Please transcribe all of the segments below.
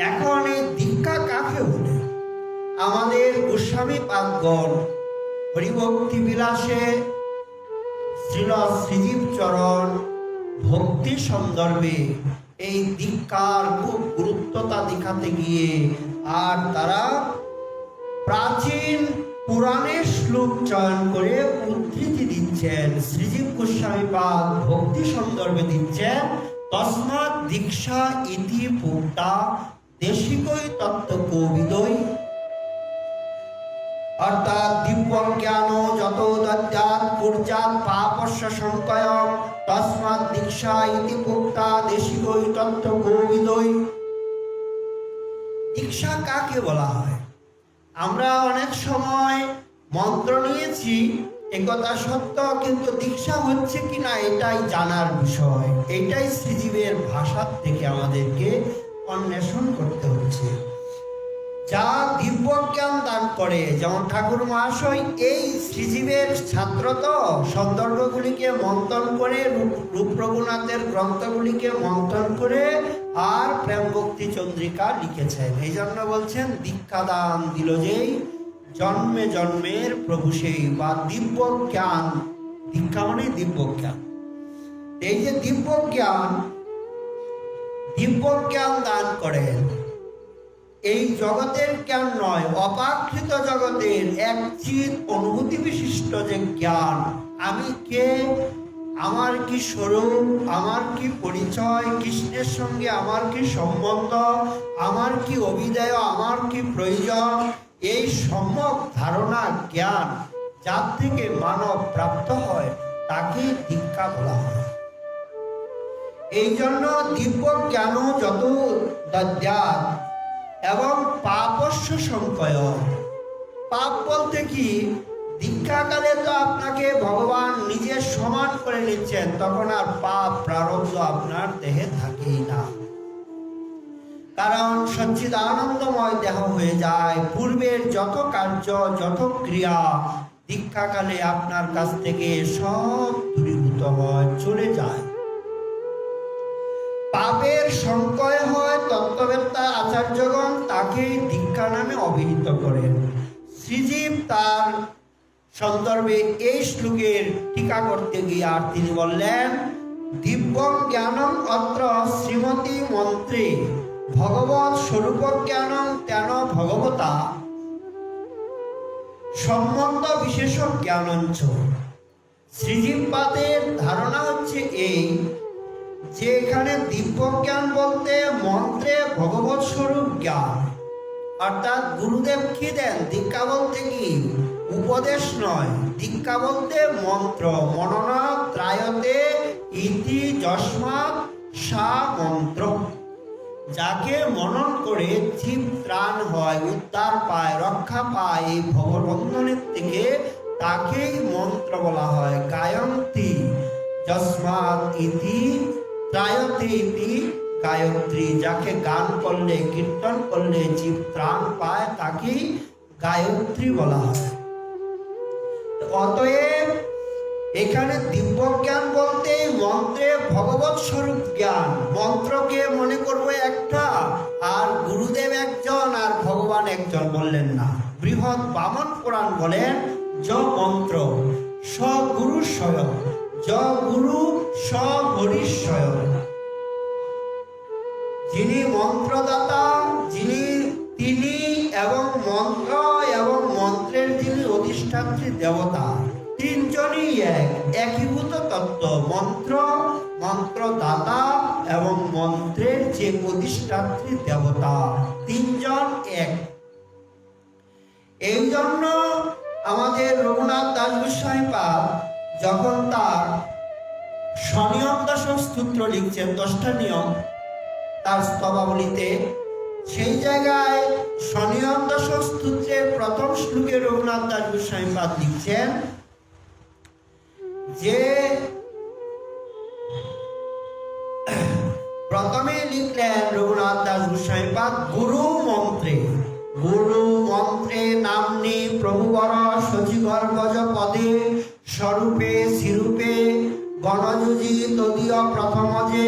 এখন এই দীক্ষা কাকে বলে? আমাদের গোস্বামী পাকগণ হরিভক্তি বিলাসে শ্রীল শ্রীজীব চরণ ভক্তি সন্দর্ভে এই দীক্ষার খুব গুরুত্বতা দেখাতে গিয়ে আর তারা প্রাচীন পুরাণের শ্লোক চয়ন করে উদ্ধৃতি দিচ্ছেন। শ্রীজীব গোস্বামী পাদ ভক্তি সন্দর্ভে দিচ্ছেন তসমাৎ দীক্ষা ইতি পুক্তা দেশিকই তত্ত্ব কবিদই অর্থাৎ দিব্য জ্ঞান যত দদ্যাৎ পূর্জাত পাপস্য সংকয়ম তসমাৎ দীক্ষা ইতি পুক্তা দেশিকই তত্ত্ব কবিদই দীক্ষা কাকে বলা হয়? আমরা অনেক সময় মন্ত্র নিয়েছি একথা সত্য, কিন্তু দীক্ষা হচ্ছে কিনা এটাই জানার বিষয়। এটাই শ্রীজীবের ভাষার থেকে আমাদেরকে অন্বেষণ করতে হচ্ছে। যা দিব্য জ্ঞান দান করে, যেমন ঠাকুর মহাশয় এই শ্রীজীবের ছাত্র তো সন্দর্ভগুলিকে মন্থন করে, রূপ- রূপ রঘুনাথের গ্রন্থগুলিকে মন্থন করে, আর প্রেম ভক্তি চন্দ্রিকা লিখেছেন। এই জন্য বলছেন, দীক্ষাদান দিল যেই, জন্মে জন্মের প্রভু সেই, বা দিব্য জ্ঞান দীক্ষা মানে দিব্য জ্ঞান এই যে দিব্য জ্ঞান দিব্য জ্ঞান দান করেন। এই জগতের জ্ঞান নয়, অপাকৃত জগতের এক চিত অনুভূতি বিশিষ্ট যে জ্ঞান। আমি কে? আমার কি স্বরূপ? আমার কি পরিচয়? কৃষ্ণের সঙ্গে আমার কি সম্বন্ধ? আমার কি অভিদয়? আমার কি প্রয়োজন? এই সম্যক ধারণা জ্ঞান যার থেকে মানব প্রাপ্ত হয় তাকে দীক্ষা বলা হয়। এই জন্য দিব্য জ্ঞান যত দদ্যাৎ এবং পাপস্য সংকয়। পাপ বলতে কি? দীক্ষাকালে তো আপনাকে ভগবান নিজে সমান করে নিচ্ছেন, তখন আর পাপ প্রারব্ধ আপনার দেহে থাকেই না। কারণ সচ্চিদানন্দময় দেহ হয়ে যায়, পূর্বের যত কার্য, যত ক্রিয়া, দীক্ষাকালে আপনার কাছ থেকে সব দূরীভূত হয়, চলে যায়। সংকয় হয়, তত্ত্ববেত্তা আচার্যগণ তাকে দীক্ষা নামে অভিহিত করেন। শ্রীজীব তার সন্দর্ভে এই শ্লোকের টিকা করতে গিয়ে আর তিনি বললেন, দিব্য জ্ঞানম অত্র শ্রীমতী মন্ত্রে ভগবত স্বরূপ জ্ঞানম তেন ভগবতা সম্বন্ধ বিশেষ জ্ঞানঞ্চ শ্রীজীবপাদের ধারণা জ্ঞান বলতে মন্ত্রে ভগবত স্বরূপ জ্ঞান। অর্থাৎ গুরুদেব কি দেন? দীক্ষা বলতে কি? উপদেশ নয়। দীক্ষা বলতে মন্ত্র। মননা ত্রায়তে ইতি যস্মাৎ সা মন্ত্র। যাকে মনন করে জীব ত্রাণ হয়, উদ্ধার পায়, রক্ষা পায় এই ভববন্ধনের থেকে তাকেই মন্ত্র বলা হয়। গায়ন্তি যস্মাৎ ইতি ত্রায়তে ইতি গায়ত্রী যাকে গান করলে, কীর্তন করলে জীব ত্রাণ পায়, তাকেই গায়ত্রী বলা হয়। অতএব এখানে দিব্য জ্ঞান বলতে মন্ত্রে ভগবত স্বরূপ জ্ঞান। মন্ত্রকে মনে করব একটা, আর গুরুদেব একজন, আর ভগবান একজন বললেন না। বৃহৎ বামন পুরাণ বলেন য মন্ত্র স গুরু স্বয়ং। গুরু যিনি মন্ত্রদাতা, যিনি, তিনি এবং মন্ত্র এবং মন্ত্রের যিনি অধিষ্ঠাত্রী দেবতা, তিনজনই এক, একীভূত তত্ত্ব, মন্ত্র, মন্ত্রদাতা এবং মন্ত্রের যে অধিষ্ঠাত্রী দেবতা, তিনজন এক। এই জন্য আমাদের রঘুনাথ দাস গোস্বামী পাদ যখন তার স্বনিয়ম দশক স্তোত্র লিখছেন দশটা নিয়ম, তার স্তবাবলিতে, সেই জায়গায় স্বনিয়ম দশক স্তোত্রের প্রথম শ্লোকে রঘুনাথ দাস গোস্বামী পাদ লিখছেন, যে প্রথমে লিখলেন রঘুনাথ দাস গোস্বামী পাদ গুরু মন্ত্রে গুরু মন্ত্রে নামনি প্রভুবর সচিবর গজ পদে তদীয় প্রথম যে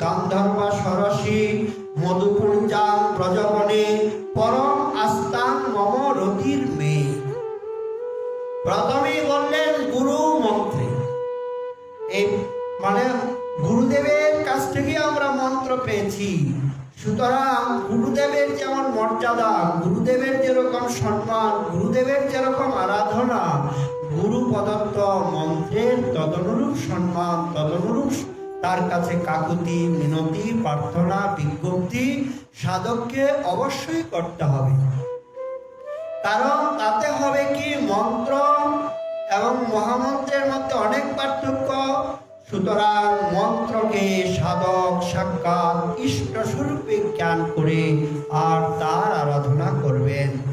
গান্ধর্ব সরসী মধুপুঞ্জাং ব্রজবনে পরম আস্তাং মম রতির মেয়ে। প্রথমেই বললেন গুরু মন্ত্রে। এই মানে গুরুদেবের কাছ থেকে আমরা মন্ত্র পেয়েছি। সুতরাং গুরুদেবের যেমন মর্যাদা, গুরুদেবের যেরকম সম্মান, গুরুদেবের যেরকম আরাধনা গুরু প্রদত্ত মন্ত্রের তদনুরূপ সম্মান, তদনুরূপ তার কাছে কাকুতি, মিনতি, প্রার্থনা, বিজ্ঞপ্তি, সাধককে অবশ্যই করতে হবে। কারণ তাতে হবে কি? মন্ত্র এবং মহামন্ত্রের মধ্যে অনেক পার্থক্য। সুতরাং মন্ত্রকে সাধক, সাক্ষাৎ ইষ্ট স্বরূপে জ্ঞান করে আর তার আরাধনা করবেন।